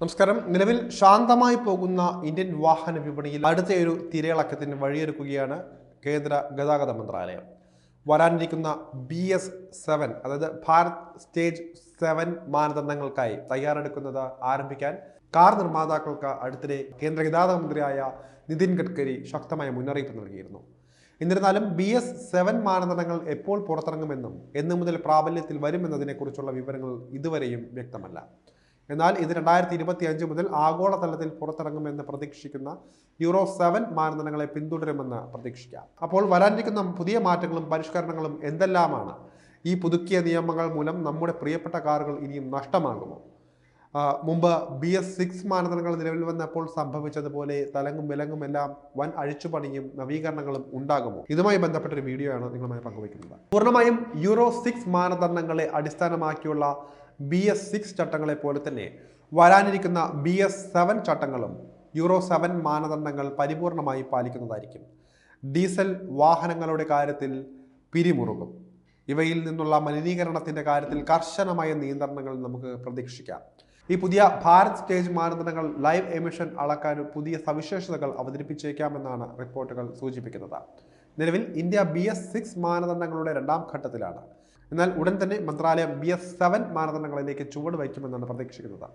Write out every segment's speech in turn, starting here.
നമസ്കാരം. നിലവിൽ ശാന്തമായി പോകുന്ന ഇന്ത്യൻ വാഹന വിപണിയിൽ അടുത്ത ഒരു തിരയിളക്കത്തിന് വഴിയൊരുക്കുകയാണ് കേന്ദ്ര ഗതാഗത മന്ത്രാലയം. വരാനിരിക്കുന്ന ബി എസ് സെവൻ അതായത് ഭാരത് സ്റ്റേജ് സെവൻ മാനദണ്ഡങ്ങൾക്കായി തയ്യാറെടുക്കുന്നത് ആരംഭിക്കാൻ കാർ നിർമ്മാതാക്കൾക്ക് അടുത്തിടെ കേന്ദ്ര ഗതാഗത മന്ത്രിയായ നിതിൻ ഗഡ്കരി ശക്തമായ മുന്നറിയിപ്പ് നൽകിയിരുന്നു. എന്നിരുന്നാലും ബി എസ് സെവൻ മാനദണ്ഡങ്ങൾ എപ്പോൾ പുറത്തിറങ്ങുമെന്നും എന്നു മുതൽ പ്രാബല്യത്തിൽ വരുമെന്നതിനെക്കുറിച്ചുള്ള വിവരങ്ങൾ ഇതുവരെയും വ്യക്തമല്ല. എന്നാൽ ഇത് രണ്ടായിരത്തി ഇരുപത്തി അഞ്ച് മുതൽ ആഗോളതലത്തിൽ പുറത്തിറങ്ങുമെന്ന് പ്രതീക്ഷിക്കുന്ന യൂറോ സെവൻ മാനദണ്ഡങ്ങളെ പിന്തുടരുമെന്ന് പ്രതീക്ഷിക്കാം. അപ്പോൾ വരാനിരിക്കുന്ന പുതിയ മാറ്റങ്ങളും പരിഷ്കരണങ്ങളും എന്തെല്ലാമാണ്? ഈ പുതുക്കിയ നിയമങ്ങൾ മൂലം നമ്മുടെ പ്രിയപ്പെട്ട കാറുകൾ ഇനിയും നഷ്ടമാകുമോ? മുമ്പ് ബി എസ് സിക്സ് മാനദണ്ഡങ്ങൾ നിലവിൽ വന്നപ്പോൾ സംഭവിച്ചതുപോലെ തലങ്ങും വിലങ്ങും എല്ലാം വൻ അഴിച്ചുപണിയും നവീകരണങ്ങളും ഉണ്ടാകുമോ? ഇതുമായി ബന്ധപ്പെട്ട ഒരു വീഡിയോ ആണ് നിങ്ങളുമായി പങ്കുവയ്ക്കുന്നത്. പൂർണമായും യൂറോ സിക്സ് മാനദണ്ഡങ്ങളെ അടിസ്ഥാനമാക്കിയുള്ള ബി എസ് സിക്സ് ചട്ടങ്ങളെ പോലെ തന്നെ വരാനിരിക്കുന്ന ബി എസ് സെവൻ ചട്ടങ്ങളും യൂറോ സെവൻ മാനദണ്ഡങ്ങൾ പരിപൂർണമായി പാലിക്കുന്നതായിരിക്കും. ഡീസൽ വാഹനങ്ങളുടെ കാര്യത്തിൽ പിരിമുറുകും ഇവയിൽ നിന്നുള്ള മലിനീകരണത്തിന്റെ കാര്യത്തിൽ കർശനമായ നിയന്ത്രണങ്ങൾ നമുക്ക് പ്രതീക്ഷിക്കാം. ഈ പുതിയ ഭാരത് സ്റ്റേജ് മാനദണ്ഡങ്ങൾ ലൈവ് എമിഷൻ അളക്കാൻ പുതിയ സവിശേഷതകൾ അവതരിപ്പിച്ചേക്കാമെന്നാണ് റിപ്പോർട്ടുകൾ സൂചിപ്പിക്കുന്നത്. നിലവിൽ ഇന്ത്യ ബി എസ് സിക്സ് മാനദണ്ഡങ്ങളുടെ രണ്ടാം ഘട്ടത്തിലാണ്. എന്നാൽ ഉടൻ തന്നെ മന്ത്രാലയം ബി എസ് സെവൻ മാനദണ്ഡങ്ങളിലേക്ക് ചുവട് വയ്ക്കുമെന്നാണ് പ്രതീക്ഷിക്കുന്നത്.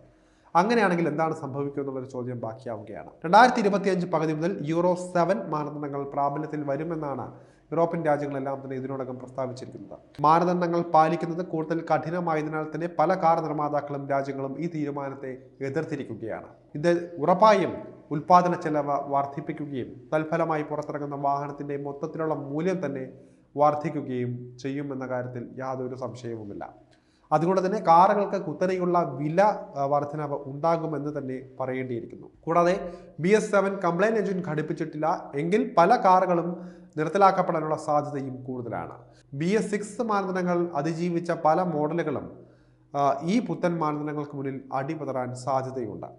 അങ്ങനെയാണെങ്കിൽ എന്താണ് സംഭവിക്കുക എന്നുള്ളൊരു ചോദ്യം ബാക്കിയാവുകയാണ്. രണ്ടായിരത്തി ഇരുപത്തിയഞ്ച് പകുതി മുതൽ യൂറോ സെവൻ മാനദണ്ഡങ്ങൾ പ്രാബല്യത്തിൽ വരുമെന്നാണ് യൂറോപ്യൻ രാജ്യങ്ങളെല്ലാം തന്നെ ഇതിനോടകം പ്രസ്താവിച്ചിരിക്കുന്നത്. മാനദണ്ഡങ്ങൾ പാലിക്കുന്നത് കൂടുതൽ കഠിനമായതിനാൽ തന്നെ പല കാർ നിർമ്മാതാക്കളും രാജ്യങ്ങളും ഈ തീരുമാനത്തെ എതിർത്തിരിക്കുകയാണ്. ഇത് ഉറപ്പായും ഉൽപാദന ചെലവ് വർദ്ധിപ്പിക്കുകയും തൽഫലമായി പുറത്തിറങ്ങുന്ന വാഹനത്തിന്റെ മൊത്തത്തിലുള്ള മൂല്യം തന്നെ വർദ്ധിക്കുകയും ചെയ്യുമെന്ന കാര്യത്തിൽ യാതൊരു സംശയവുമില്ല. അതുകൊണ്ട് തന്നെ കാറുകൾക്ക് കുത്തനെയുള്ള വില വർധനവ് ഉണ്ടാകുമെന്ന് തന്നെ പറയേണ്ടിയിരിക്കുന്നു. കൂടാതെ B S seven compliant engine ഘടിപ്പിച്ചിട്ടില്ല എങ്കിൽ പല കാറുകളും നിർത്തലാക്കപ്പെടാനുള്ള സാധ്യതയും കൂടുതലാണ്. ബി എസ് സിക്സ് മാനദണ്ഡങ്ങൾ അതിജീവിച്ച പല മോഡലുകളും ഈ പുത്തൻ മാനദണ്ഡങ്ങൾക്ക് മുന്നിൽ അടിപതറാൻ സാധ്യതയുണ്ട്.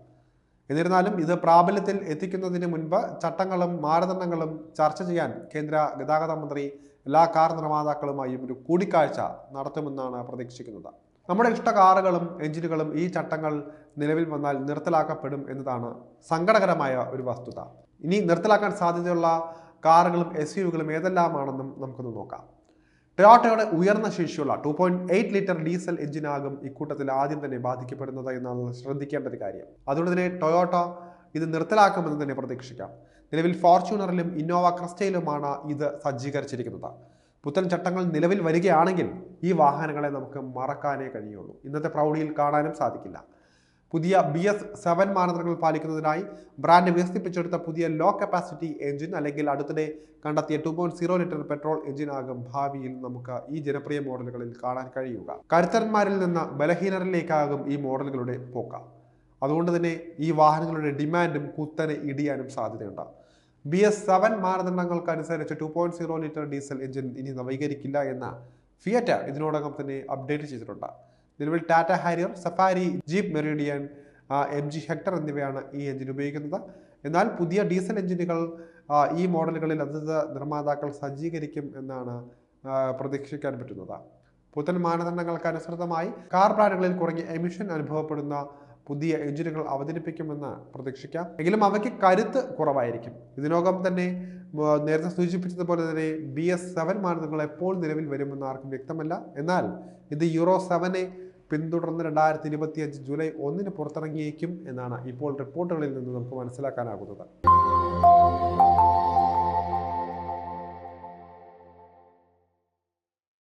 എന്നിരുന്നാലും ഇത് പ്രാബല്യത്തിൽ എത്തിക്കുന്നതിന് മുൻപ് ചട്ടങ്ങളും മാനദണ്ഡങ്ങളും ചർച്ച ചെയ്യാൻ കേന്ദ്ര ഗതാഗത മന്ത്രി എല്ലാ കാർ നിർമ്മാതാക്കളുമായും ഒരു കൂടിക്കാഴ്ച നടത്തുമെന്നാണ് പ്രതീക്ഷിക്കുന്നത്. നമ്മുടെ ഇഷ്ട കാറുകളും എഞ്ചിനുകളും ഈ ചട്ടങ്ങൾ നിലവിൽ വന്നാൽ നിർത്തലാക്കപ്പെടും എന്നതാണ് സങ്കടകരമായ ഒരു വസ്തുത. ഇനി നിർത്തലാക്കാൻ സാധ്യതയുള്ള കാറുകളും എസ് യുകളും ഏതെല്ലാമാണെന്നും നമുക്കൊന്ന് നോക്കാം. ടൊയോട്ടയുടെ ഉയർന്ന ശേഷിയുള്ള two point eight litre diesel എഞ്ചിനാകും ഇക്കൂട്ടത്തിൽ ആദ്യം തന്നെ ബാധിക്കപ്പെടുന്നത് എന്നാണ് ശ്രദ്ധിക്കേണ്ട ഒരു കാര്യം. അതുകൊണ്ട് തന്നെ ടൊയോട്ട ഇത് നിർത്തലാക്കുമെന്ന് തന്നെ പ്രതീക്ഷിക്കാം. നിലവിൽ ഫോർച്യൂണറിലും ഇന്നോവ ക്രിസ്റ്റയിലുമാണ് ഇത് സജ്ജീകരിച്ചിരിക്കുന്നത്. പുത്തൻ ചട്ടങ്ങൾ നിലവിൽ വരികയാണെങ്കിൽ ഈ വാഹനങ്ങളെ നമുക്ക് മറക്കാനേ കഴിയുള്ളൂ. ഇന്നത്തെ പ്രൗഢിയിൽ കാണാനും സാധിക്കില്ല. പുതിയ ബി എസ് സെവൻ മാനദണ്ഡങ്ങൾ പാലിക്കുന്നതിനായി ബ്രാൻഡ് വികസിപ്പിച്ചെടുത്ത പുതിയ ലോ കപ്പാസിറ്റി എഞ്ചിൻ അല്ലെങ്കിൽ അടുത്തിടെ കണ്ടെത്തിയ two point zero litre petrol എഞ്ചിനാകും ഭാവിയിൽ നമുക്ക് ഈ ജനപ്രിയ മോഡലുകളിൽ കാണാൻ കഴിയുക. കരുത്തന്മാരിൽ നിന്ന് ബലഹീനരിലേക്കാകും ഈ മോഡലുകളുടെ പോക്ക. അതുകൊണ്ട് തന്നെ ഈ വാഹനങ്ങളുടെ ഡിമാൻഡും കുത്തനെ ഇടിയാനും സാധ്യതയുണ്ട്. B S seven മാനദണ്ഡങ്ങൾക്കനുസരിച്ച് two point zero litre diesel engine ഇനി നവീകരിക്കില്ല എന്ന ഫിയറ്റ ഇതിനോടകം തന്നെ അപ്ഡേറ്റ് ചെയ്തിട്ടുണ്ട്. നിലവിൽ Tata Harrier Safari Jeep Meridian M G Hector എന്നിവയാണ് ഈ എഞ്ചിൻ ഉപയോഗിക്കുന്നത്. എന്നാൽ പുതിയ ഡീസൽ എഞ്ചിനുകൾ ഈ മോഡലുകളിൽ അതത് നിർമ്മാതാക്കൾ സജ്ജീകരിക്കും എന്നാണ് പ്രതീക്ഷിക്കാൻ പറ്റുന്നത്. പുത്തൻ മാനദണ്ഡങ്ങൾക്ക് അനുസൃതമായി കാർ ബ്രാൻഡുകളിൽ കുറഞ്ഞ എമിഷൻ അനുഭവപ്പെടുന്ന പുതിയ എഞ്ചിനുകൾ അവതരിപ്പിക്കുമെന്ന് പ്രതീക്ഷിക്കാം. എങ്കിലും അവയ്ക്ക് കരുത്ത് കുറവായിരിക്കും. ഇതിനോകം തന്നെ നേരത്തെ സൂചിപ്പിച്ചതുപോലെ തന്നെ ബി എസ് സെവൻ മാനദണ്ഡങ്ങൾ എപ്പോൾ നിലവിൽ വരുമെന്ന് ആർക്കും വ്യക്തമല്ല. എന്നാൽ ഇത് യൂറോ സെവനെ പിന്തുടർന്ന് രണ്ടായിരത്തി ഇരുപത്തിയഞ്ച് ജൂലൈ ഒന്നിന് പുറത്തിറങ്ങിയേക്കും എന്നാണ് ഇപ്പോൾ റിപ്പോർട്ടുകളിൽ നിന്ന് നമുക്ക് മനസ്സിലാക്കാനാകുന്നത്.